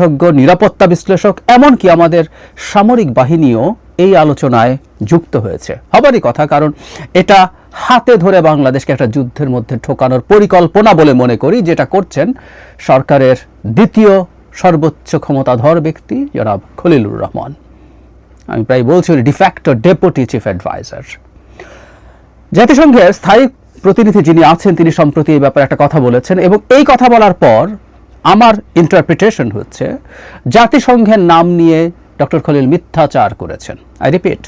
বিশেষজ্ঞ, নিরাপত্তা বিশ্লেষক, এমনকি আমাদের সামরিক বাহিনীও এই আলোচনায় যুক্ত হয়েছে। হবারই কথা, কারণ এটা হাতে ধরে বাংলাদেশকে একটা যুদ্ধের মধ্যে ঠোকানোর পরিকল্পনা বলে মনে করি, যেটা করছেন সরকারের দ্বিতীয় সর্বোচ্চ ক্ষমতাধর ব্যক্তি, জনাব খলিলুর রহমান। আমি প্রায় বলছি ডিফ্যাক্টর ডেপুটি চিফ অ্যাডভাইজার জাতিসংঘের স্থায়ী প্রতিনিধি যিনি আছেন, তিনি সম্প্রতি এই ব্যাপারে একটা কথা বলেছেন এবং এই কথা বলার পর আমার ইন্টারপ্রিটেশন হচ্ছে, জাতিসংঘের নাম নিয়ে ডক্টর খলিল মিথ্যাচার করেছেন। আই রিপিট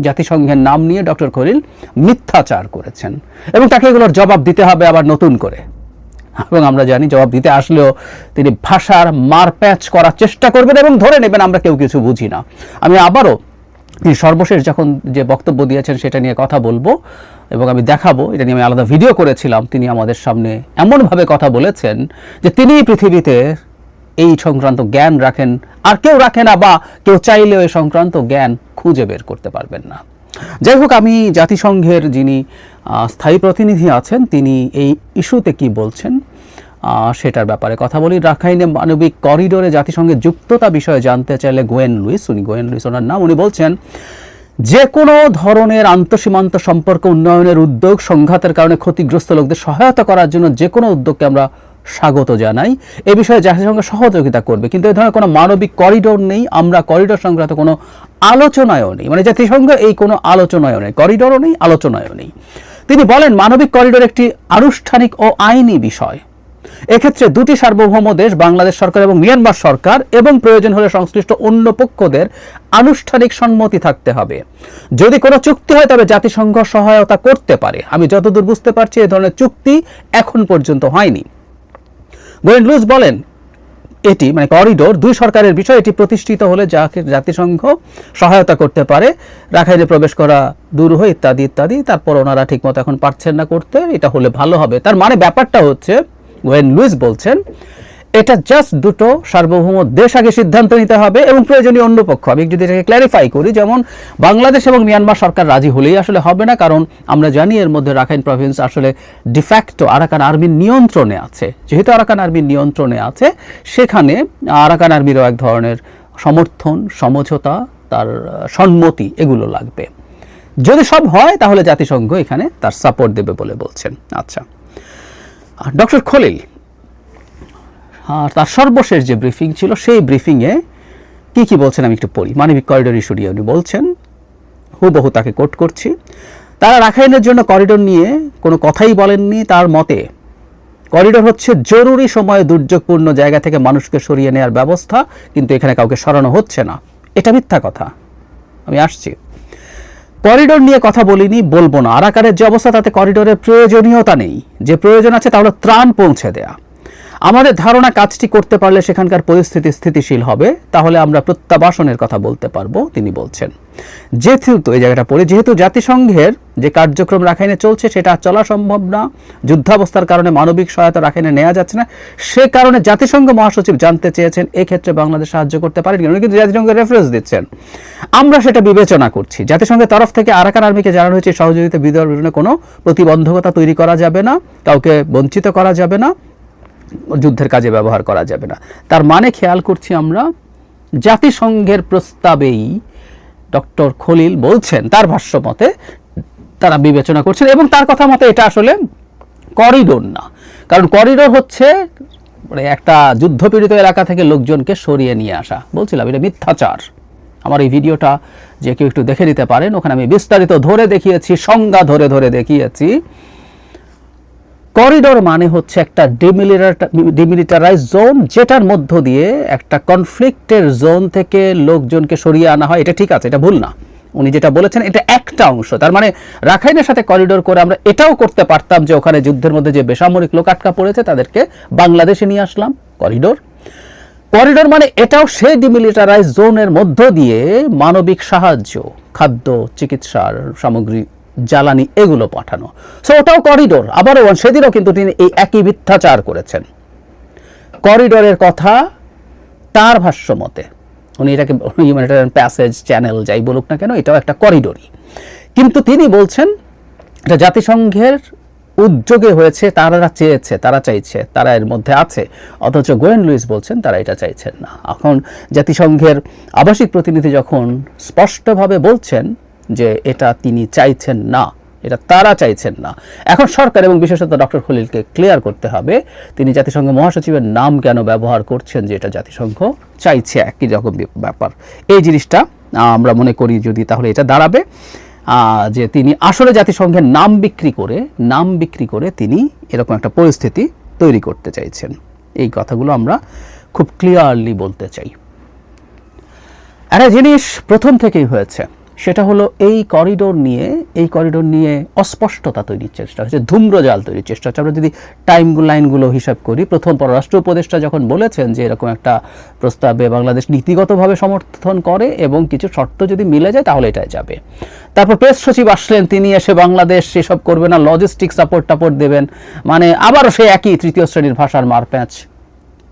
জাতিসংঘের নাম নিয়ে ডক্টর খলিল মিথ্যাচার করেছেন। এবং তাকে এগুলোর জবাব দিতে হবে আবার নতুন করে। এবং আমরা জানি জবাব দিতে আসলেও তিনি ভাষার মারপ্যাচ করার চেষ্টা করবেন এবং ধরে নেবেন আমরা কেউ কিছু বুঝি না। আমি আবারও সর্বশেষ যখন যে বক্তব্য দিয়েছেন সেটা নিয়ে কথা বলব এবং আমি দেখাবো, এটা নিয়ে আমি আলাদা ভিডিও করেছিলাম, তিনি আমাদের সামনে এমনভাবে কথা বলেছেন যে তিনি পৃথিবীতে এই সংক্রান্ত জ্ঞান রাখেন, আর কেউ রাখে না বা কেউ চাইলেও এই সংক্রান্ত জ্ঞান খুঁজে বের করতে পারবেন না। যাই হোক, আমি জাতিসংঘের যিনি স্থায়ী প্রতিনিধি আছেন, তিনি এই ইস্যুতে কি বলছেন সেটার ব্যাপারে কথা বলি। রাখাইনে মানবিক করিডোরে জাতিসংঘের যুক্ততা বিষয়ে জানতে চাইলে গোয়েন লুইস, উনি গোয়েন লুইস ওনার নাম, উনি বলছেন যে কোনো ধরনের আন্তঃসীমান্ত সম্পর্ক উন্নয়নের উদ্যোগ সংঘাতের কারণে ক্ষতিগ্রস্ত লোকদের সহায়তা করার জন্য যে কোনো উদ্যোগকে আমরা স্বাগত জানাই। এ বিষয়ে জাতিসংঘ সহযোগিতা করবে। কিন্তু এই ধরনের কোনো মানবিক করিডোর নেই। আমরা করিডোর সংক্রান্ত কোনো আলোচনায়ও নেই। মানে জাতিসংঘ এই কোনো আলোচনায়ও নেই। করিডোরও নেই, আলোচনায়ও নেই। তিনি বলেন, মানবিক করিডোর একটি আনুষ্ঠানিক ও আইনি বিষয়। এক্ষেত্রে দুটি সার্বভৌম দেশ, বাংলাদেশ সরকার এবং মিয়ানমার সরকার, এবং প্রয়োজন হলে সংশ্লিষ্ট অন্য পক্ষদের আনুষ্ঠানিক সম্মতি থাকতে হবে। যদি কোনো চুক্তি হয়, তবে জাতিসংঘ সহায়তা করতে পারে। আমি যতদূর বুঝতে পারছি এই ধরনের চুক্তি এখন পর্যন্ত হয়নি। গোয়েন লুজ বলেন, এটি মানে করিডোর, দুই সরকারের বিষয়, এটি প্রতিষ্ঠিত হলে যাকে জাতিসংঘ সহায়তা করতে পারে, রাখাইনে প্রবেশ করা দূর হয়ে ইত্যাদি ইত্যাদি, তারপর ওনারা ঠিকমতো এখন পারছেন না করতে, এটা হলে ভালো হবে। তার মানে ব্যাপারটা হচ্ছে ওয়েন লুইস বলছেন, এটা জাস্ট দুটো সার্বভৌম দেশ আগে সিদ্ধান্ত নিতে হবে এবং প্রয়োজনীয় অন্য পক্ষ। আমি যদি এটাকে ক্ল্যারিফাই করি, যেমন বাংলাদেশ এবং মিয়ানমার সরকার রাজি হলেই আসলে হবে না, কারণ আমরা জানি এর মধ্যে রাখাইন প্রভিন্স আসলে ডিফ্যাক্টো আরাকান আর্মির নিয়ন্ত্রণে আছে। যেহেতু আরাকান আর্মির নিয়ন্ত্রণে আছে, সেখানে আরাকান আর্মিরও এক ধরনের সমর্থন, সমঝোতা, তার সম্মতি এগুলো লাগবে। যদি সব হয়, তাহলে জাতিসংঘ এখানে তার সাপোর্ট দেবে বলে বলছেন। আচ্ছা। ডক্টর খলিল তার সর্বশেষ যে ব্রিফিং ছিল, সেই ব্রিফিংয়ে কি কি বলছেন আমি একটু পড়ি। মানবিক করিডোর ইস্যু নিয়ে উনি বলছেন, হুবহু তাকে কোট করছি। তারা রাখাইনের জন্য করিডোর নিয়ে কোনো কথাই বলেননি, তার মতে করিডোর হচ্ছে জরুরি সময়ে দুর্যোগপূর্ণ জায়গা থেকে মানুষকে সরিয়ে নেওয়ার ব্যবস্থা, কিন্তু এখানে কাউকে সরানো হচ্ছে না। এটা মিথ্যা কথা। আমি আসছি। করিডোর নিয়ে কথা বলিনি, বলব না। আরাকারের যে অবস্থা, তাতে করিডোরের প্রয়োজনীয়তা নেই। যে প্রয়োজন আছে, তাহলে ত্রাণ পৌঁছে দেয়া। আমাদের ধারণা কাজটি করতে পারলে সেখানকার পরিস্থিতি স্থিতিশীল হবে, তাহলে আমরা প্রত্যাবাসনের কথা বলতে পারব, তিনি বলছেন। যেহেতু, এই জায়গাটা পড়ে, যেহেতু জাতিসংঘের যে কার্যক্রম রাখাইনে চলছে, সেটা চলা সম্ভব না, যুদ্ধাবস্থার কারণে মানবিক সহায়তা রাখাইনে নেওয়া যাচ্ছে না, সে কারণে জাতিসংঘ মহাসচিব জানতে চেয়েছেন, এক্ষেত্রে বাংলাদেশ সাহায্য করতে পারেন, উনি কিন্তু জাতিসংঘের রেফারেন্স দিচ্ছেন। আমরা সেটা বিবেচনা করছি, জাতিসংঘের তরফ থেকে আরাকান আর্মিকে জানানো হয়েছে, সহযোগিতা বিতরণে কোনো প্রতিবন্ধকতা তৈরি করা যাবে না, কাউকে বঞ্চিত করা যাবে না যুদ্ধের কাজে ব্যবহার করা যাবে না। তার মানে খেয়াল করছি আমরা, জাতিসংঘের প্রস্তাবেই ডক্টর খলিল বলছেন, তার ভাষ্য মতে তারা বিবেচনা করছেন এবং তার কথা মতে এটা আসলে করিডোর না। কারণ করিডোর হচ্ছে মানে একটা যুদ্ধপীড়িত এলাকা থেকে লোকজনকে সরিয়ে নিয়ে আসা। বলছিলাম, এটা মিথ্যাচার। আমার এই ভিডিওটা যে কেউ একটু দেখে নিতে পারেন, ওখানে আমি বিস্তারিত ধরে দেখিয়েছি, সংজ্ঞা ধরে ধরে দেখিয়েছি। করিডোর মানে হচ্ছে একটা ডিমিলিটারাইজ জোন যেটার মধ্য দিয়ে একটা কনফ্লিক্টের জোন থেকে লোকজনকে সরিয়ে আনা হয়। এটা ঠিক আছে, এটা ভুল না। উনি যেটা বলেছেন, এটা একটা অংশ। তার মানে রাখাইনের সাথে করিডোর করে আমরা এটাও করতে পারতাম যে ওখানে যুদ্ধের মধ্যে যে বেসামরিক লোক আটকা পড়েছে, তাদেরকে বাংলাদেশে নিয়ে আসলাম, করিডোর। করিডোর মানে এটাও সেই ডিমিলিটারাইজ জোনের মধ্য দিয়ে মানবিক সাহায্য, খাদ্য, চিকিৎসার সামগ্রী জ্বালানি এগুলো পাঠানো। সো ওটাও করিডোর আবারও সেদিনও কিন্তু তিনি এই একই মিথ্যাচার করেছেন। করিডোরের কথা তার ভাষ্য মতে, উনি এটাকে হিউম্যানিটেরিয়ান প্যাসেজ চ্যানেল যাই বলুক না কেন, এটাও একটা করিডোরই কিন্তু তিনি বলছেন, এটা জাতিসংঘের উদ্যোগে হয়েছে, তারা চেয়েছে, তারা চাইছে, তারা এর মধ্যে আছে। অথচ গোয়েন লুইস বলছেন, তারা এটা চাইছেন না। এখন জাতিসংঘের আবাসিক প্রতিনিধি যখন স্পষ্টভাবে বলছেন যে এটা তিনি চাইছেন না, এটা তারা চাইছেন না। এখন সরকার এবং বিশেষত ডক্টর খলিলকে ক্লিয়ার করতে হবে, তিনি জাতিসংঘ মহাসচিবের নাম কেন ব্যবহার করছেন যে এটা জাতিসংঘ চাইছে, একই রকম ব্যাপার। এই জিনিসটা আমরা মনে করি যদি তাহলে এটা দাঁড়াবে যে তিনি আসলে জাতিসংঘের নাম বিক্রি করে, নাম বিক্রি করে তিনি এরকম একটা পরিস্থিতি তৈরি করতে চাইছেন। এই কথাগুলো আমরা খুব ক্লিয়ারলি বলতে চাই। একটা জিনিস প্রথম থেকেই হয়েছে সেটা হলো এই করিডোর নিয়ে, এই করিডোর নিয়ে অস্পষ্টতা তৈরির চেষ্টা হচ্ছে, ধূম্রজাল তৈরির চেষ্টা হচ্ছে। আমরা যদি টাইম লাইনগুলো হিসাব করি, প্রথম পররাষ্ট্র উপদেষ্টা যখন বলেছেন যে এরকম একটা প্রস্তাবে বাংলাদেশ নীতিগতভাবে সমর্থন করে এবং কিছু শর্ত যদি মিলে যায়, তাহলে এটাই যাবে। তারপর প্রেস সচিব আসলেন, তিনি এসে বাংলাদেশ সেসব করবে না লজিস্টিক সাপোর্ট টাপোর্ট দেবেন। মানে আবারও সে একই তৃতীয় শ্রেণির ভাষার মারপ্যাঁচ।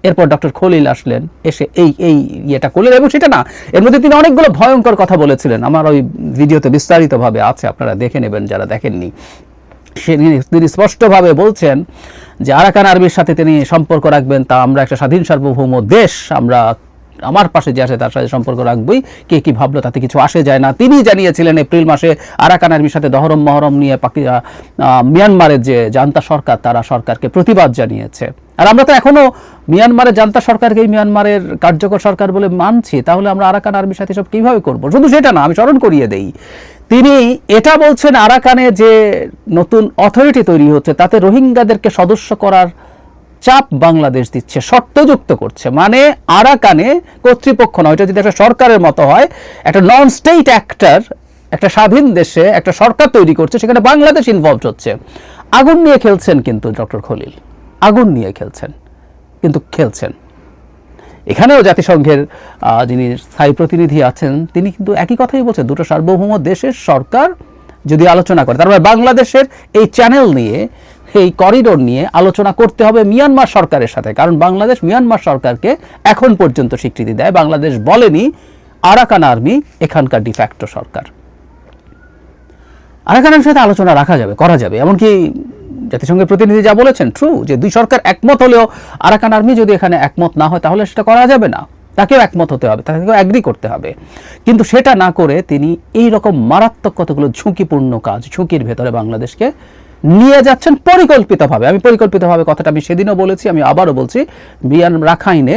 এরপর ডক্টর খলিল আসলেন, এসে এই এই ইয়েটা করলেন এবং সেটা না, এর মধ্যে তিনি অনেকগুলো ভয়ঙ্কর কথা বলেছিলেন। আমার ওই ভিডিওতে বিস্তারিতভাবে আছে, আপনারা দেখে নেবেন যারা দেখেননি। সে তিনি স্পষ্টভাবে বলছেন যে আরাকান আর্মির সাথে তিনি সম্পর্ক রাখবেন, তা আমরা একটা স্বাধীন সার্বভৌম দেশ, আমরা আমার পাশে যে আছে তার সাথে সম্পর্ক রাখবই। কে কি ভাবলো তাতে কিছু আসে যায় না। তিনি জানিয়েছিলেন এপ্রিল মাসে আরাকান আর্মির সাথে দহরম মহরম নিয়ে পাকি মিয়ানমারের যে জান্তা সরকার, তারা সরকারকে প্রতিবাদ জানিয়েছে। আর আমরা তো এখনও মিয়ানমারের জান্তা সরকারকেই মিয়ানমারের কার্যকর সরকার বলে মানছি। তাহলে আমরা আরাকান আর্মির সাথে সব কীভাবে করব? শুধু সেটা না, আমি স্মরণ করিয়ে দেই। তিনি এটা বলছেন আরাকানে যে নতুন অথরিটি তৈরি হচ্ছে, তাতে রোহিঙ্গাদেরকে সদস্য করার চাপ বাংলাদেশ দিচ্ছে, শর্তযুক্ত করছে। মানে আরাকানে কর্তৃপক্ষ নয়, এটা যদি একটা সরকারের মতো হয়, একটা নন স্টেট অ্যাক্টার একটা স্বাধীন দেশে একটা সরকার তৈরি করছে, সেখানে বাংলাদেশ ইনভলভ হচ্ছে। আগুন নিয়ে খেলছেন কিন্তু ডক্টর খলিল। আগুন নিয়ে খেলছেন, কিন্তু খেলছেন। এখানেও জাতিসংঘের যিনি স্থায়ী প্রতিনিধি আছেন, তিনি কিন্তু একই কথাই বলছেন, দুটো সার্বভৌম দেশের সরকার যদি আলোচনা করে, তারপরে বাংলাদেশের এই চ্যানেল নিয়ে এই করিডোর নিয়ে আলোচনা করতে হবে মিয়ানমার সরকারের সাথে, কারণ বাংলাদেশ মিয়ানমার সরকারকে এখন পর্যন্ত স্বীকৃতি দেয়। বাংলাদেশ বলেনি, আরাকান আর্মি এখানকার ডিফ্যাক্টো সরকার। আরাকানের সাথে আলোচনা রাখা যাবে, করা যাবে। এমনকি জাতিসংঘের প্রতিনিধি যা বলেছেন ট্রু যে দুই সরকার একমত হলেও আরাকান আর্মি যদি এখানে একমত না হয়, তাহলে সেটা করা যাবে না। তাকেও একমত হতে হবে, তাকেও অ্যাগ্রি করতে হবে। কিন্তু সেটা না করে তিনি এই রকম মারাত্মক কতগুলো ঝুঁকিপূর্ণ কাজ, ঝুঁকির ভেতরে বাংলাদেশকে নিয়ে যাচ্ছেন পরিকল্পিতভাবে। আমি পরিকল্পিতভাবে কথাটা আমি সেদিনও বলেছি, আমি আবারও বলছি, বিয়ান রাখাইনে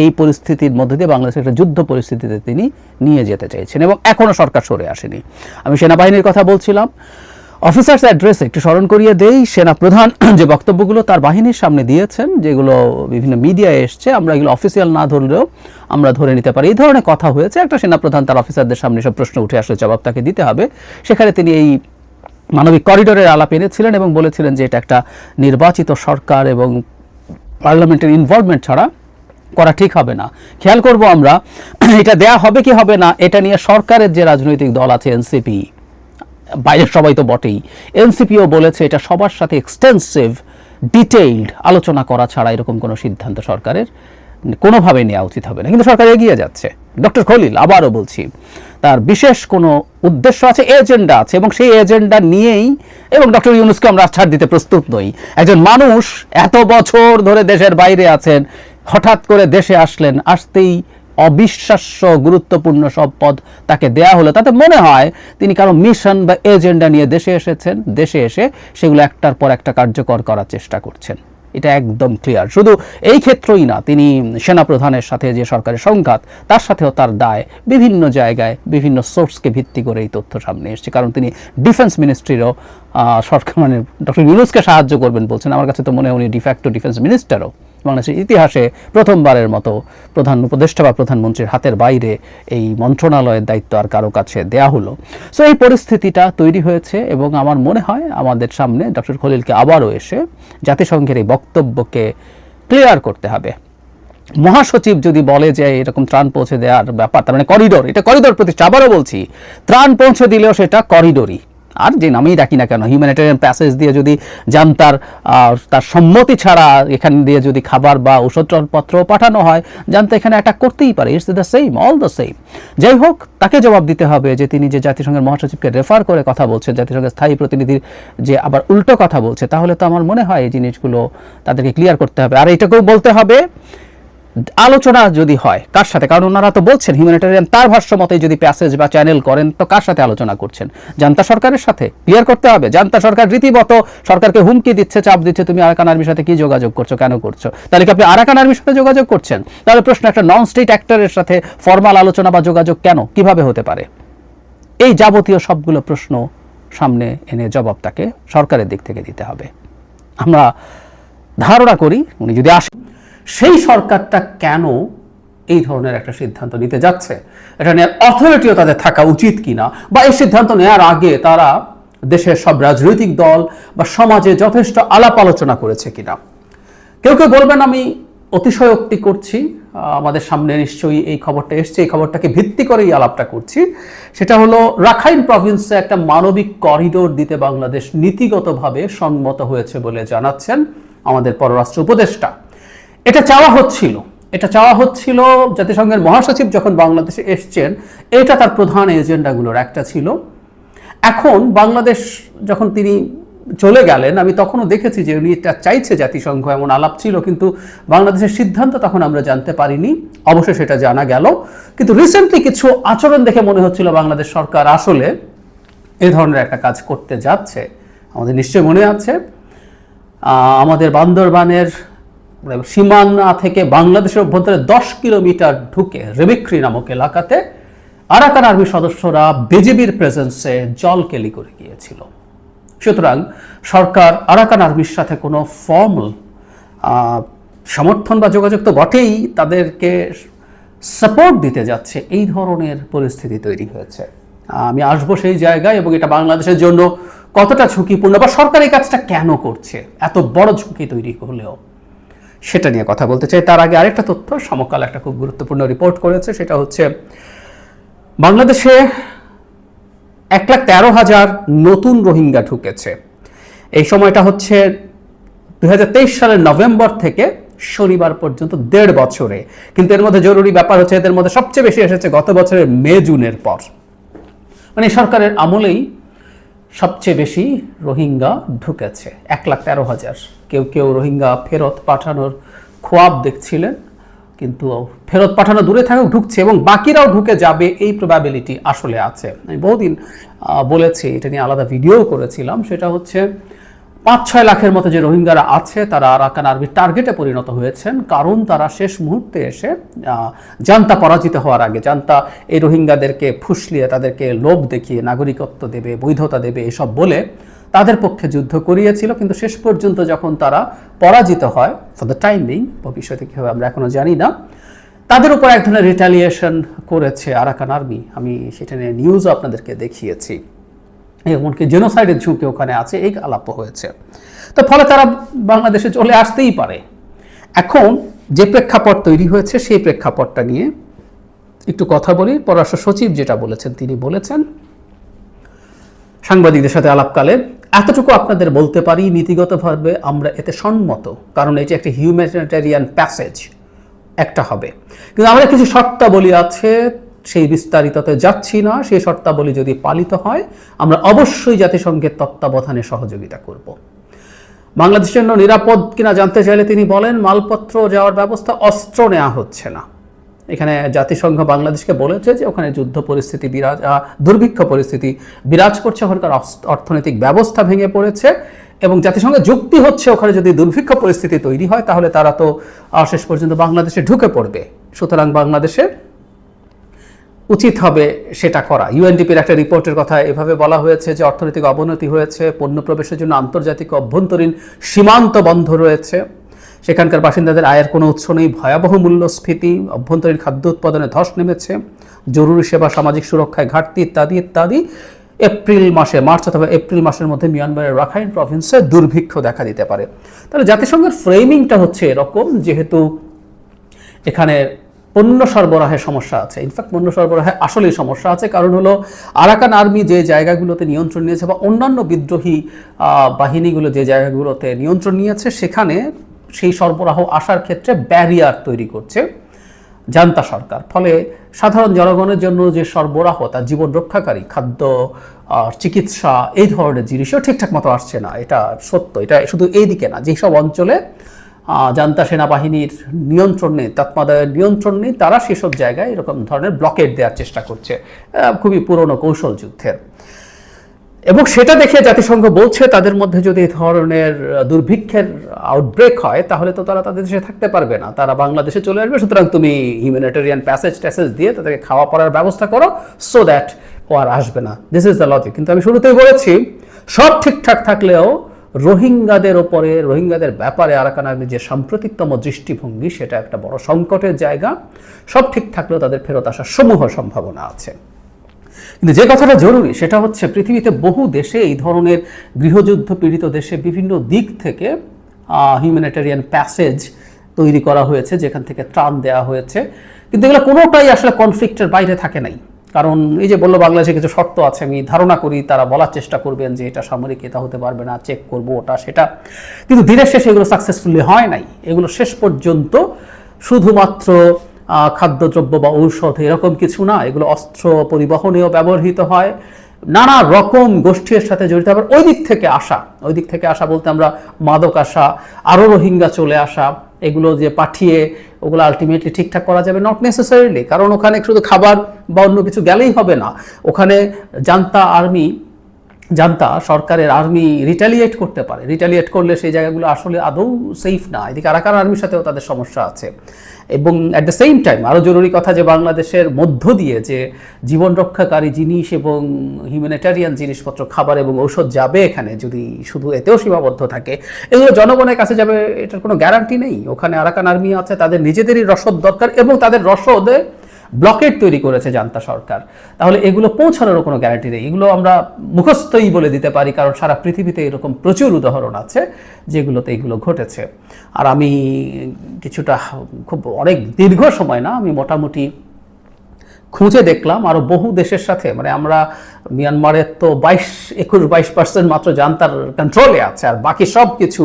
এই পরিস্থিতির মধ্যে দিয়ে বাংলাদেশের একটা যুদ্ধ পরিস্থিতিতে তিনি নিয়ে যেতে চাইছেন এবং এখনও সরকার সরে আসেনি। আমি সেনাবাহিনীর কথা বলছিলাম। অফিসার্স অ্যাড্রেস একটু স্মরণ করিয়ে দেই সেনা প্রধান যে বক্তব্যগুলো তার বাহিনীর সামনে দিয়েছেন, যেগুলো বিভিন্ন মিডিয়ায় এসছে, আমরা এগুলো অফিসিয়াল না ধরলেও আমরা ধরে নিতে পারি। এই ধরনের কথা হয়েছে, একটা সেনা প্রধান তার অফিসারদের সামনে সব প্রশ্ন উঠে আসলে জবাব তাকে দিতে হবে। সেখানে তিনি এই মানবিক করিডোরের আলাপ এনেছিলেন এবং বলেছিলেন যে এটা একটা নির্বাচিত সরকার এবং পার্লামেন্টের ইনভলভমেন্ট ছাড়া করা ঠিক হবে না। খেয়াল করব আমরা, এটা দেয়া হবে কি হবে না, এটা নিয়ে সরকারের যে রাজনৈতিক দল আছে এনসিপি বাইরের সবাই তো বটেই। এনসিপিও বলেছে এটা সবার সাথে এক্সটেন্সিভ ডিটেইলড আলোচনা করা ছাড়া এরকম কোনো সিদ্ধান্ত সরকারের কোনোভাবে নেওয়া উচিত হবে না। কিন্তু সরকার এগিয়ে যাচ্ছে। ডক্টর খলিল, আবারও বলছি, তার বিশেষ কোনো উদ্দেশ্য আছে, এজেন্ডা আছে, এবং সেই এজেন্ডা নিয়েই এবং ডক্টর ইউনুসকে আমরা ছাড় দিতে প্রস্তুত নই। একজন মানুষ এত বছর ধরে দেশের বাইরে আছেন, হঠাৎ করে দেশে আসলেন, আসতেই অবিশ্বাস্য, গুরুত্বপূর্ণ সব পদ তাকে দেয়া হলো। তাতে মনে হয় তিনি কারও মিশন বা এজেন্ডা নিয়ে দেশে এসেছেন, দেশে এসে সেগুলো একটার পর একটা কার্যকর করার চেষ্টা করছেন। এটা একদম ক্লিয়ার শুধু এই ক্ষেত্রই না, তিনি সেনাপ্রধানের সাথে যে সরকারের সংঘাত, তার সাথেও তার দায় বিভিন্ন জায়গায়, বিভিন্ন সোর্সকে ভিত্তি করে এই তথ্য সামনে এসছে। কারণ তিনি ডিফেন্স মিনিস্ট্রিরও সরকার মানে ডক্টর ইউনুসকে সাহায্য করবেন বলছেন। আমার কাছে তো মনে হয় উনি ডিফ্যাক্টো ডিফেন্স মিনিস্টারও বাংলাদেশের ইতিহাসে প্রথমবারের মতো প্রধান উপদেষ্টা বা প্রধানমন্ত্রীর হাতের বাইরে এই মন্ত্রণালয়ের দায়িত্ব আর কারও কাছে দেয়া হলো। সো এই পরিস্থিতিটা তৈরি হয়েছে এবং আমার মনে হয় আমাদের সামনে ডক্টর খলিলকে আবারও এসে জাতিসংঘের এই বক্তব্যকে ক্লিয়ার করতে হবে। মহাসচিব যদি বলে যে এরকম ত্রাণ পৌঁছে দেওয়ার ব্যাপার, তার মানে করিডোর এটা করিডোর প্রতিষ্ঠা, আবারও বলছি, ত্রাণ পৌঁছে দিলেও সেটা করিডোরই আর যে নামেই ডাকি না কেন হিউম্যানিটেরিয়ান প্যাসেজ দিয়ে যদি জানতার আহ, তার সম্মতি ছাড়া এখান দিয়ে যদি খাবার বা ওষুধপত্র পাঠানো হয় জানতা এখানে অ্যাটাক করতেই পারে। It's the same all the same যাই হোক তাকে জবাব দিতে হবে যে তিনি যে জাতিসংঘের মহাসচিবকে রেফার করে কথা বলছেন জাতিসংঘের স্থায়ী প্রতিনিধির যে আবার উল্টো কথা বলছে তাহলে তো আমার মনে হয় এই জিনিসগুলো তাদেরকে ক্লিয়ার করতে হবে। আর এটাকেও বলতে হবে আলোচনা যদি হয়, কার সাথে? কারণ ওনারা তো বলছেন হিউম্যানিটেরিয়ান তার ভাষ্য মতে যদি প্যাসেজ বা চ্যানেল করেন, তো কার সাথে আলোচনা করছেন? জান্তা সরকারের সাথে? ক্লিয়ার করতে হবে। জান্তা সরকার রীতিমতো সরকারকে হুমকি দিচ্ছে, চাপ দিচ্ছে, তুমি আরাকান আর্মির সাথে কি যোগাযোগ করছ, কেন করছ? তাহলে কি আপনি আরাকান আর্মির সাথে যোগাযোগ করছেন? তাহলে প্রশ্ন, একটা নন স্টেট অ্যাক্টরের সাথে ফর্মাল আলোচনা বা যোগাযোগ কেন? কীভাবে হতে পারে? এই যাবতীয় সবগুলো প্রশ্ন সামনে এনে জবাব তাকে সরকারের দিক থেকে দিতে হবে। আমরা ধারণা করি, উনি যদি আসেন সেই সরকারটা কেন এই ধরনের একটা সিদ্ধান্ত নিতে যাচ্ছে? এটা নেওয়ার অথরিটিও তাদের থাকা উচিত কিনা? বা এই সিদ্ধান্ত নেওয়ার আগে তারা দেশের সব রাজনৈতিক দল বা সমাজে যথেষ্ট আলাপ আলোচনা করেছে কিনা? কেউ কেউ বলবেন, আমি অতিশয়োক্তি করছি। আমাদের সামনে নিশ্চয়ই এই খবরটা এসছে। এই খবরটাকে ভিত্তি করেই আলাপটা করছি। সেটা হলো, রাখাইন প্রভিন্সে একটা মানবিক করিডোর দিতে বাংলাদেশ নীতিগতভাবে সম্মত হয়েছে বলে জানাচ্ছেন আমাদের পররাষ্ট্র উপদেষ্টা। এটা চাওয়া হচ্ছিল। এটা চাওয়া হচ্ছিল জাতিসংঘের মহাসচিব যখন বাংলাদেশে এসছেন, এটা তার প্রধান এজেন্ডাগুলোর একটা ছিল। এখন বাংলাদেশ যখন তিনি চলে গেলেন, আমি তখনও দেখেছি যে উনি এটা চাইছে জাতিসংঘ, এমন আলাপ ছিল, কিন্তু বাংলাদেশের সিদ্ধান্ত তখন আমরা জানতে পারিনি। অবশ্যই সেটা জানা গেল। কিন্তু রিসেন্টলি কিছু আচরণ দেখে মনে হচ্ছিল বাংলাদেশ সরকার আসলে এ ধরনের একটা কাজ করতে যাচ্ছে। আমাদের নিশ্চয় মনে আছে। আমাদের বান্দরবানের সীমানা থেকে বাংলাদেশের অভ্যন্তরে দশ কিলোমিটার ঢুকে রেবিক্রি নামক এলাকাতে আরাকান আর্মি সদস্যরা বিজেপির প্রেজেন্সে জল কেলি করে গিয়েছিল। সুতরাং সরকার আরাকান আর্মির সাথে কোনো ফর্মাল সমর্থন বা যোগাযোগ তো বটেই, তাদেরকে সাপোর্ট দিতে যাচ্ছে। এই ধরনের পরিস্থিতি তৈরি হয়েছে। আমি আসব সেই জায়গায় এবং এটা বাংলাদেশের জন্য কতটা ঝুঁকিপূর্ণ বা সরকার এই কাজটা কেন করছে? এত বড় ঝুঁকি তৈরি হলেও সেটা নিয়ে কথা বলতে চাই। তার আগে আরেকটা তথ্য, সমকাল একটা খুব গুরুত্বপূর্ণ রিপোর্ট করেছে, সেটা হচ্ছে বাংলাদেশে এক লাখ তেরো হাজার নতুন রোহিঙ্গা ঢুকেছে। এই সময়টা হচ্ছে দু হাজার তেইশ সালের নভেম্বর থেকে শনিবার পর্যন্ত দেড় বছরে। কিন্তু এর মধ্যে জরুরি ব্যাপার হচ্ছে, এদের মধ্যে সবচেয়ে বেশি এসেছে গত বছরের মে, জুনের পর। মানে সরকারের আমলেই সবচেয়ে বেশি রোহিঙ্গা ঢুকেছে, এক লাখ তেরো হাজার। কেউ কেউ রোহিঙ্গা ফেরত পাঠানোর খোয়াব দেখছিলেন, কিন্তু ফেরত পাঠানো দূরে থাকুক ঢুকছে এবং বাকিরাও ঢুকে যাবে, এই প্রবাবিলিটি আসলে আছে। আমি বহুদিন বলেছি, এটা নিয়ে আলাদা ভিডিও করেছিলাম, সেটা হচ্ছে পাঁচ ছয় লাখের মতো যে রোহিঙ্গারা আছে, তারা আরাকান আর্মির টার্গেটে পরিণত হয়েছেন, কারণ তারা শেষ মুহূর্তে এসে জান্তা পরাজিত হওয়ার আগে, জান্তা এই রোহিঙ্গাদেরকে ফুসলিয়ে তাদেরকে লোভ দেখিয়ে, নাগরিকত্ব দেবে, বৈধতা দেবে, এসব বলে তাদের পক্ষে যুদ্ধ করিয়েছিল, কিন্তু শেষ পর্যন্ত যখন তারা পরাজিত হয় ফর দ্য টাইম বিং ভবিষ্যতে কী হবে আমরা এখনও জানি না, তাদের উপর এক ধরনের রিটালিয়েশন করেছে আরাকান আর্মি। আমি সেটা নিয়ে নিউজও আপনাদেরকে দেখিয়েছি। এমনকি জেনোসাইডের ঝুঁকি ওখানে আছে, এই আলাপ হয়েছে। তো ফলে তারা বাংলাদেশে চলে আসতেই পারে। এখন যে প্রেক্ষাপট তৈরি হয়েছে, সেই প্রেক্ষাপটটা নিয়ে একটু কথা বলি। পররাষ্ট্র সচিব যেটা বলেছেন, তিনি বলেছেন সাংবাদিকদের সাথে আলাপকালে, এতটুকু আপনাদের বলতে পারি, নীতিগতভাবে আমরা এতে সম্মত, কারণ এটি একটি হিউম্যানিটেরিয়ান প্যাসেজ একটা হবে। কিন্তু আমাদের কিছু শর্তাবলী আছে, সেই বিস্তারিততে যাচ্ছি না, সেই শর্তাবলী যদি পালিত হয়, আমরা অবশ্যই জাতিসংঘের তত্ত্বাবধানে সহযোগিতা করব। বাংলাদেশের জন্য নিরাপদ কিনা জানতে চাইলে তিনি বলেন, মালপত্র যাওয়ার ব্যবস্থা অস্ত্র নেওয়া হচ্ছে না। এখানে জাতিসংঘ বাংলাদেশকে বলেছে যে ওখানে যুদ্ধ পরিস্থিতি বিরাজ দুর্ভিক্ষ পরিস্থিতি বিরাজ করছে। ওখানকার অর্থনৈতিক ব্যবস্থা ভেঙে পড়েছে এবং জাতিসংঘের যুক্তি হচ্ছে ওখানে যদি দুর্ভিক্ষ পরিস্থিতি তৈরি হয় তাহলে তারা তো শেষ পর্যন্ত বাংলাদেশে ঢুকে পড়বে। সুতরাং বাংলাদেশে উচিত হবে সেটা করা। ইউএনডিপির একটা রিপোর্টের কথা এভাবে বলা হয়েছে যে অর্থনৈতিক অবনতি হয়েছে, পণ্য প্রবেশের জন্য আন্তর্জাতিক অভ্যন্তরীণ সীমান্ত বন্ধ রয়েছে। সেখানকার বাসিন্দাদের আয়ের কোনো উৎস নেই। ভয়াবহ মূল্যস্ফীতি, অভ্যন্তরীণ খাদ্য উৎপাদনে ধস নেমেছে, জরুরি সেবা, সামাজিক সুরক্ষায় ঘাটতি ইত্যাদি ইত্যাদি। এপ্রিল মাসে, মার্চ অথবা এপ্রিল মাসের মধ্যে মিয়ানমারের রাখাইন প্রভিন্সে দুর্ভিক্ষ দেখা দিতে পারে। তাহলে জাতিসংঘের ফ্রেমিংটা হচ্ছে এরকম, যেহেতু এখানে পণ্য সরবরাহের সমস্যা আছে। ইনফ্যাক্ট পণ্য সরবরাহে আসলেই সমস্যা আছে। কারণ হলো, আরাকান আর্মি যে জায়গাগুলোতে নিয়ন্ত্রণ নিয়েছে বা অন্যান্য বিদ্রোহী বাহিনীগুলো যে জায়গাগুলোতে নিয়ন্ত্রণ নিয়েছে, সেখানে সেই সরবরাহ আসার ক্ষেত্রে ব্যারিয়ার তৈরি করছে জান্তা সরকার। ফলে সাধারণ জনগণের জন্য যে সরবরাহ তার জীবন রক্ষাকারী, খাদ্য চিকিৎসা, এই ধরনের জিনিসও ঠিকঠাক মতো আসছে না। এটা সত্য, এটা শুধু এই দিকে না। যেসব অঞ্চলে জান্তা সেনাবাহিনীর নিয়ন্ত্রণ নেই তৎমাদায়ের নিয়ন্ত্রণ নেই, তারা সেসব জায়গায় এরকম ধরনের ব্লকেট দেওয়ার চেষ্টা করছে। খুবই পুরনো কৌশল যুদ্ধের। এবং সেটা দেখে জাতিসংঘ বলছে তাদের মধ্যে যদি এই ধরনের দুর্ভিক্ষের আউটব্রেক হয়, তাহলে তো তারা তাদের দেশে থাকতে পারবে না। তারা বাংলাদেশে চলে আসবে, সুতরাং তুমি হিউম্যানিটেরিয়ান প্যাসেজ ট্যাসেজ দিয়ে তাদেরকে খাওয়া পড়ার ব্যবস্থা করো সো দ্যাট ও আর আসবে না। দিস ইজ দ্য লজিক কিন্তু আমি শুরুতেই বলেছি, সব ঠিকঠাক থাকলেও রোহিঙ্গাদের ওপরে, রোহিঙ্গাদের ব্যাপারে আরাকান যে সাম্প্রতিকতম দৃষ্টিভঙ্গি, সেটা একটা বড় সংকটের জায়গা। সব ঠিক থাকলেও তাদের ফেরত আসার সমূহ সম্ভাবনা আছে। কিন্তু যে কথাটা জরুরি, সেটা হচ্ছে পৃথিবীতে বহু দেশে এই ধরনের গৃহযুদ্ধ পীড়িত দেশে বিভিন্ন দিক থেকে হিউম্যানিটেরিয়ান প্যাসেজ তৈরি করা হয়েছে, যেখান থেকে ত্রাণ দেওয়া হয়েছে। কিন্তু এগুলো কোনোটাই আসলে কনফ্লিক্টের বাইরে থাকে নাই। কারণ এই যে বলল বাংলাদেশে কিছু শর্ত আছে, আমি ধারণা করি তারা বলার চেষ্টা করবেন যে এটা সামরিক, এটা হতে পারবে না চেক করব ওটা, সেটা। কিন্তু দিনের শেষে এগুলো সাকসেসফুলি হয় নাই। এগুলো শেষ পর্যন্ত শুধুমাত্র খাদ্যদ্রব্য বা ঔষধ, এরকম কিছু না। এগুলো অস্ত্র পরিবহনেও ব্যবহৃত হয়। নানা রকম গোষ্ঠীর সাথে জড়িত। আবার ওই দিক থেকে আসা, ওই দিক থেকে আসা বলতে আমরা মাদক আসা আরও রোহিঙ্গা চলে আসা, এগুলো যে পাঠিয়ে ওগুলো আলটিমেটলি ঠিকঠাক করা যাবে নট নেসেসারিলি কারণ ওখানে শুধু খাবার বা অন্য কিছু গেলেই হবে না। ওখানে জান্তা আর্মি জানতা সরকারের আর্মি রিটালিয়েট করতে পারে। রিটালিয়েট করলে সেই জায়গাগুলো আসলে আদৌ সেফ না। এদিকে আরাকান আর্মির সাথেও তাদের সমস্যা আছে। এবং অ্যাট দ্য সেম টাইম আরও জরুরি কথা যে বাংলাদেশের মধ্য দিয়ে যে জীবন রক্ষাকারী জিনিস এবং হিউম্যানিটারিয়ান জিনিসপত্র, খাবার এবং ঔষধ যাবে এখানে, যদি শুধু এতেও সীমাবদ্ধ থাকে, এগুলো জনগণের কাছে যাবে, এটার কোনো গ্যারান্টি নেই। ওখানে আরাকান আর্মি আছে, তাদের নিজেদেরই রসদ দরকার এবং তাদের রসদে ব্লকেট তৈরি করেছে জান্তা সরকার। তাহলে এগুলো পৌঁছানোর কোনো গ্যারান্টি নেই। এগুলো আমরা মুখস্থই বলে দিতে পারি, কারণ সারা পৃথিবীতে এরকম প্রচুর উদাহরণ আছে যেগুলোতে এগুলো ঘটেছে। আর আমি কিছুটা, খুব অনেক দীর্ঘ সময় না, আমি মোটামুটি খুঁজে দেখলাম আরও বহু দেশের সাথে মানে আমরা মিয়ানমারের তো বাইশ, একুশ, বাইশ পার্সেন্ট মাত্র জান্তার কন্ট্রোলে আছে, আর বাকি সব কিছু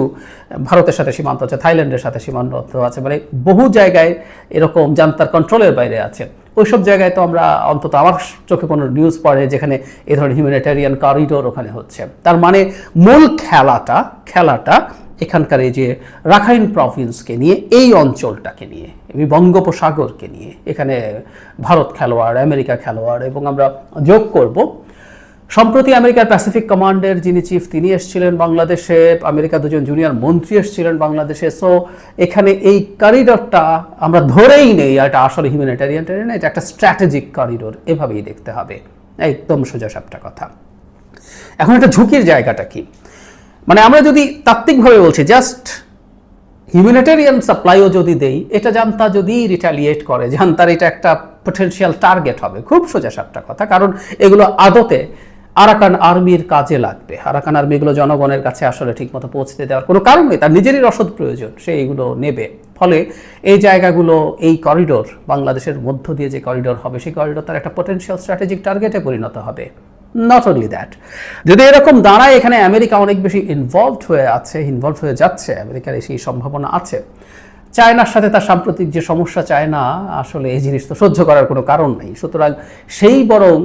ভারতের সাথে সীমান্ত আছে, থাইল্যান্ডের সাথে সীমান্ত আছে মানে বহু জায়গায় এরকম জান্তার কন্ট্রোলের বাইরে আছে। ওইসব জায়গায় তো আমরা অন্তত আমার চোখে কোনো নিউজ পড়ে যেখানে এ ধরনের হিউম্যানিটেরিয়ান করিডোর ওখানে হচ্ছে। তার মানে মূল খেলাটা খেলাটা এখানকার এই যে রাখাইন প্রভিন্সকে নিয়ে, এই অঞ্চলটাকে নিয়ে বঙ্গোপসাগরকে নিয়ে, এখানে ভারত খেলোয়াড়, আমেরিকা খেলোয়াড় এবং আমরা যোগ করব। সম্প্রতি আমেরিকার প্যাসিফিক কমান্ডের যিনি চিফ তিনি এসেছিলেন বাংলাদেশে, আমেরিকা দুজন জুনিয়র মন্ত্রী এসেছিলেন বাংলাদেশে। সো এখানে এই করিডোরটা আমরা ধরেই নেই এটা আসলে হিউম্যানিটারিয়ান এটা একটা স্ট্র্যাটেজিক করিডোর এভাবেই দেখতে হবে। একদম সোজা সাপটা কথা। এখন একটা ঝুঁকির জায়গাটা কি? মানে আমরা যদি তাত্ত্বিকভাবে বলছি জাস্ট হিউম্যানিটেরিয়ান সাপ্লাইও যদি দেই, এটা জানতা যদি রিটালিয়েট করে, জানতার এটা একটা পটেনশিয়াল টার্গেট হবে, খুব সোজা সাপটা কথা। কারণ এগুলো আদতে আরাকান আর্মির কাজে লাগবে। আরাকান আর্মি এগুলো জনগণের কাছে আসলে ঠিকমতো পৌঁছতে দেওয়ার কোনো কারণ নেই, তার নিজেরই রসদ প্রয়োজন, সে এগুলো নেবে। ফলে এই জায়গাগুলো, এই করিডোর বাংলাদেশের মধ্য দিয়ে যে করিডোর হবে, সেই করিডোর তার একটা পটেনশিয়াল স্ট্র্যাটেজিক টার্গেটে পরিণত হবে। নট অনলি দ্যাট যদি এরকম দাঁড়ায় এখানে আমেরিকা অনেক বেশি ইনভলভড হয়ে আছে ইনভলভ হয়ে যাচ্ছে, আমেরিকার সেই সম্ভাবনা আছে। চায়নার সাথে তার সাম্প্রতিক যে সমস্যা, চায়না আসলে এই জিনিস তো সহ্য করার কোনো কারণ নেই। সুতরাং সেই বরং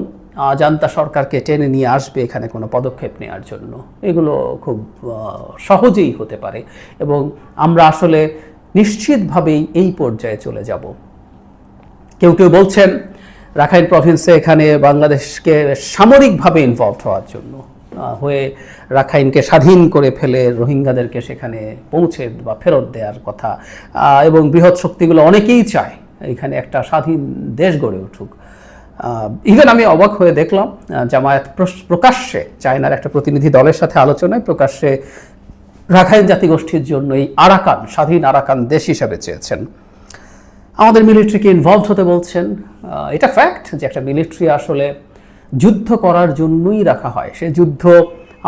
জান্তা সরকারকে টেনে নিয়ে আসবে এখানে কোনো পদক্ষেপ নেওয়ার জন্য। এগুলো খুব সহজেই হতে পারে এবং আমরা আসলে নিশ্চিতভাবেই এই পর্যায়ে চলে যাব। কেউ কেউ বলছেন রাখাইন প্রভিন্সে এখানে বাংলাদেশকে সামরিকভাবে ইনভলভ হওয়ার জন্য হয়ে রাখাইনকে স্বাধীন করে ফেলে রোহিঙ্গাদেরকে সেখানে পৌঁছে বা ফেরত দেওয়ার কথা এবং বৃহৎ শক্তিগুলো অনেকেই চায় এখানে একটা স্বাধীন দেশ গড়ে উঠুক। ইভেন আমি অবাক হয়ে দেখলাম জামায়াত প্রকাশ্যে চায়নার একটা প্রতিনিধি দলের সাথে আলোচনায় প্রকাশ্যে রাখাইন জাতিগোষ্ঠীর জন্য এই আরাকান, স্বাধীন আরাকান দেশ হিসাবে চেয়েছেন। আমাদের মিলিটারিকে ইনভলভ হতে বলছেন এটা ফ্যাক্ট যে একটা মিলিটারি আসলে যুদ্ধ করার জন্যই রাখা হয়। সে যুদ্ধ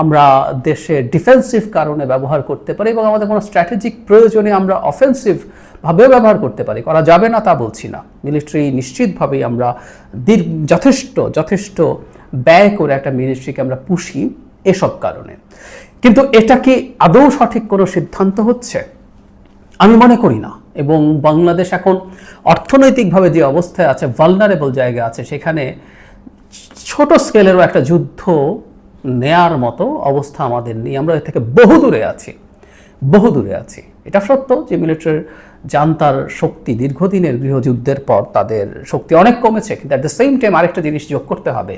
আমরা দেশে ডিফেন্সিভ কারণে ব্যবহার করতে পারি এবং আমাদের কোনো স্ট্র্যাটেজিক প্রয়োজনে আমরা অফেন্সিভ ভাবেও ব্যবহার করতে পারি। করা যাবে না তা বলছি না। মিলিটারি নিশ্চিতভাবেই আমরা দীর্ঘ যথেষ্ট যথেষ্ট ব্যয় করে একটা মিলিটারিকে আমরা পুষি এসব কারণে। কিন্তু এটা কি আদৌ সঠিক কোনো সিদ্ধান্ত হচ্ছে? আমি মনে করি না। এবং বাংলাদেশ এখন অর্থনৈতিকভাবে যে অবস্থায় আছে ভালনারেবল জায়গা আছে, সেখানে ছোট স্কেলেরও একটা যুদ্ধ নেয়ার মতো অবস্থা আমাদের নেই। আমরা এর থেকে বহু দূরে আছি, বহু দূরে আছি। এটা সত্য যে মিলিটারির জান্তার শক্তি দীর্ঘদিনের গৃহযুদ্ধের পর তাদের শক্তি অনেক কমেছে, কিন্তু অ্যাট দ্য সেম টাইম আরেকটা জিনিস যোগ করতে হবে।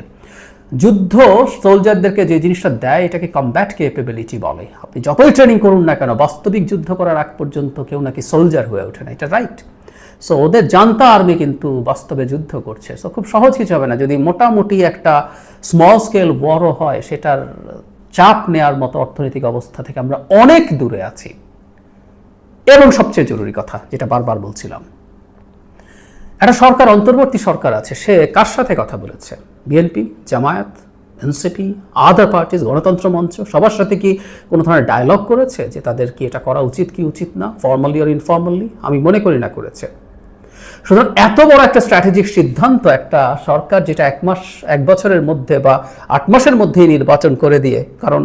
যুদ্ধ সোলজারদেরকে যে জিনিসটা দেয়, এটাকে কমব্যাট কেপেবিলিটি বলে। আপনি যতই ট্রেনিং করুন না কেন, বাস্তবিক যুদ্ধ করার আগ পর্যন্ত কেউ নাকি সোলজার হয়ে ওঠে না। এটা রাইট সো ওদের জানতা আর্মি কিন্তু বাস্তবে যুদ্ধ করছে। সো খুব সহজ কিছু হবে না। যদি মোটামুটি একটা স্মল স্কেল বড় হয়, সেটার চাপ নেয়ার মতো অর্থনৈতিক অবস্থা থেকে আমরা অনেক দূরে আছি। এবং সবচেয়ে জরুরি কথা, যেটা বারবার বলছিলাম। একটা সরকার, অন্তর্বর্তী সরকার আছে, সে কার সাথে কথা বলেছে? BNP Jamaat NCP other parties Ganatantra Mancha, সবার সাথে কি কোনো ধরনের ডায়লগ করেছে যে তাদের কি এটা করা উচিত কি উচিত না ফর্মালি আর ইনফর্মালি আমি মনে করি না করেছে। সুতরাং এত বড় একটা স্ট্র্যাটেজিক সিদ্ধান্ত একটা সরকার যেটা এক মাস, এক বছরের মধ্যে বা আট মাসের মধ্যেই নির্বাচন করে দিয়ে, কারণ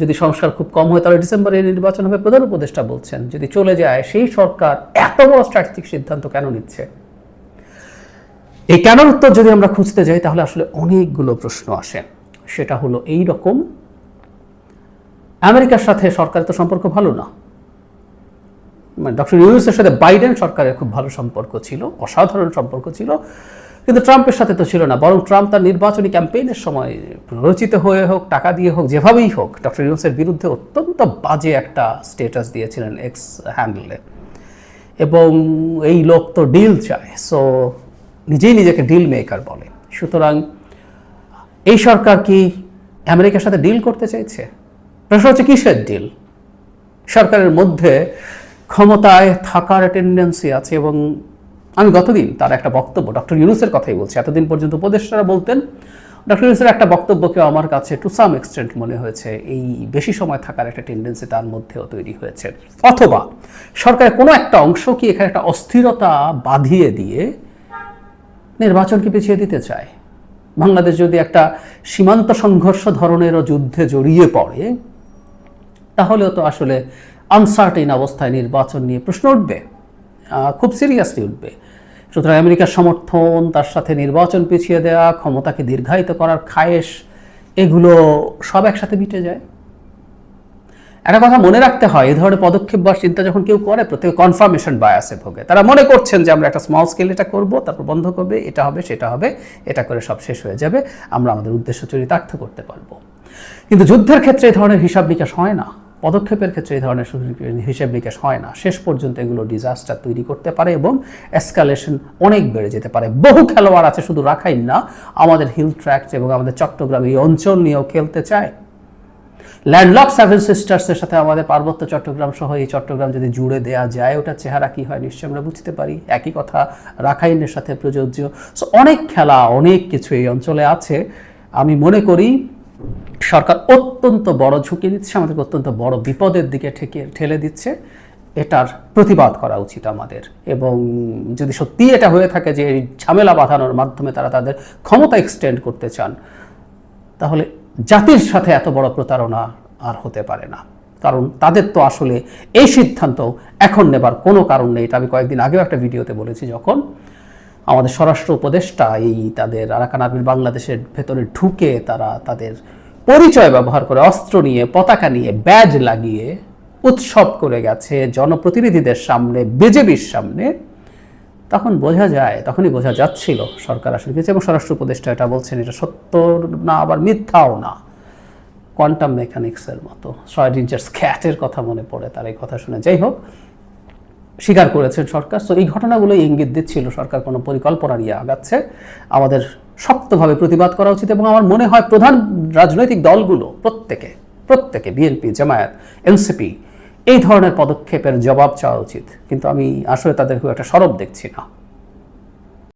যদি সংস্কার খুব কম হয় তাহলে ডিসেম্বরে নির্বাচন হবে। প্রধান উপদেষ্টা বলছেন, যদি চলে যায়, সেই সরকার এত বড় স্ট্র্যাটেজিক সিদ্ধান্ত কেন নিচ্ছে? এই কেন উত্তর যদি আমরা খুঁজতে যাই, তাহলে আসলে অনেকগুলো প্রশ্ন আসে। সেটা হলো এই রকম, আমেরিকার সাথে সরকারের তো সম্পর্ক ভালো না। মানে ডক্টর ইউনুসের সাথে বাইডেন সরকারের খুব ভালো সম্পর্ক ছিল, অসাধারণ সম্পর্ক ছিল, কিন্তু ট্রাম্পের সাথে তো ছিল না, বরং ট্রাম্প তার নির্বাচনী ক্যাম্পেইনের সময় প্ররোচিত হয়ে হোক, টাকা দিয়ে হোক, যেভাবেই হোক, ডক্টর ইউনুসের বিরুদ্ধে অত্যন্ত বাজে একটা স্টেটাস দিয়েছিলেন এক্স হ্যান্ডেলে এবং এই লোক তো ডিল চায় সো নিজেই নিজেকে ডিল মেকার বলে। সুতরাং এই সরকার কি আমেরিকার সাথে ডিল করতে চাইছে? প্রশ্ন হচ্ছে, কিসের ডিল সরকারের মধ্যে ক্ষমতায় থাকার টেন্ডেন্সি আছে এবং আমি গতদিন তার একটা বক্তব্য ডক্টর ইউনুসের কথাই বলছি। এতদিন পর্যন্ত উপদেষ্টারা বলতেন, ডক্টর ইউনুসের একটা বক্তব্যকে আমার কাছে টু সাম এক্সটেন্ট মনে হয়েছে, এই বেশি সময় থাকার একটা টেন্ডেন্সি তার মধ্যেও তৈরি হয়েছে। অথবা সরকারের কোনো একটা অংশ কি এখানে একটা অস্থিরতা বাঁধিয়ে দিয়ে নির্বাচনকে পিছিয়ে দিতে চায়? বাংলাদেশ যদি একটা সীমান্ত সংঘর্ষ ধরনেরও যুদ্ধে জড়িয়ে পড়ে, তাহলেও তো আসলে আনসার্টেন অবস্থায় নির্বাচন নিয়ে প্রশ্ন উঠবে খুব সিরিয়াসলি উঠবে। সুতরাং আমেরিকার সমর্থন, তার সাথে নির্বাচন পিছিয়ে দেওয়া ক্ষমতাকে দীর্ঘায়িত করার খায়েশ, এগুলো সব একসাথে মিটে যায়। একটা কথা মনে রাখতে হয়, এই ধরনের পদক্ষেপ বা চিন্তা যখন কেউ করে, প্রত্যেকে কনফার্মেশন বায়াসে ভোগে। তারা মনে করছেন যে আমরা একটা স্মল স্কেল এটা করব, তারপর বন্ধ করবে, এটা হবে, সেটা হবে, এটা করে সব শেষ হয়ে যাবে, আমরা আমাদের উদ্দেশ্য চরিতার্থ করতে পারব। কিন্তু যুদ্ধের ক্ষেত্রে এই ধরনের হিসাব নিকাশ হয় না। পদক্ষেপের ক্ষেত্রে এই ধরনের হিসাব নিকাশ হয় না। শেষ পর্যন্ত এগুলো ডিজাস্টার তৈরি করতে পারে এবং এসকালেশন অনেক বেড়ে যেতে পারে। বহু খেলোয়াড় আছে, শুধু রাখাইন না, আমাদের হিল ট্র্যাক্ট এবং আমাদের চট্টগ্রাম এই অঞ্চল নিয়েও খেলতে চায়। ল্যান্ডলক সেভেন সিস্টার্সের সাথে আমাদের পার্বত্য চট্টগ্রাম সহ এই চট্টগ্রাম যদি জুড়ে দেয়া যায়, ওটার চেহারা কি হয় নিশ্চয়ই আমরা বুঝতে পারি। একই কথা রাখাইনের সাথে প্রযোজ্য। সো অনেক খেলা, অনেক কিছু এই অঞ্চলে আছে। আমি মনে করি সরকার অত্যন্ত বড় ঝুঁকি দিচ্ছে আমাদেরকে অত্যন্ত বড় বিপদের দিকে ঠেকে, ঠেলে দিচ্ছে। এটার প্রতিবাদ করা উচিত আমাদের। এবং যদি সত্যি এটা হয়ে থাকে যে ঝামেলা বাঁধানোর মাধ্যমে তারা তাদের ক্ষমতা এক্সটেন্ড করতে চান, তাহলে জাতির সাথে এত বড় প্রতারণা আর হতে পারে না। কারণ তাদের তো আসলে এই সিদ্ধান্ত এখন নেবার কোনো কারণ নেই। এটা আমি কয়েকদিন আগেও একটা ভিডিওতে বলেছি যখন আমাদের স্বরাষ্ট্র উপদেষ্টা এই তাদের আরাকান আর্মির বাংলাদেশের ভেতরে ঢুকে তারা তাদের পরিচয় ব্যবহার করে অস্ত্র নিয়ে, পতাকা নিয়ে, ব্যাজ লাগিয়ে উৎসব করে গেছে। জনপ্রতিনিধিদের সামনে, বিজেপির সামনে তখন বোঝা যায়, তখনই বোঝা যাচ্ছিল সরকার আসলে কিছু এবং স্বরাষ্ট্র উপদেষ্টা এটা বলছেন, এটা সত্য না, আবার মিথ্যাও না। কোয়ান্টাম মেকানিক্সের মতো শয়ডিঞ্জার স্ক্যাটের কথা মনে পড়ে তার এই কথা শুনে। যাই হোক, স্বীকার করেছেন সরকার। তো এই ঘটনাগুলো ইঙ্গিত দিচ্ছিল সরকার কোনো পরিকল্পনা নিয়ে আগাচ্ছে। আমাদের শক্তভাবে প্রতিবাদ করা উচিত, এবং আমার মনে হয় প্রধান রাজনৈতিক দলগুলো, প্রত্যেকে প্রত্যেকে, বিএনপি, জামায়াত, এনসিপি এই ধরনের পদক্ষেপের জবাব চাওয়া উচিত। কিন্তু আমি আসলে তাদের খুব একটা সরব দেখছি না।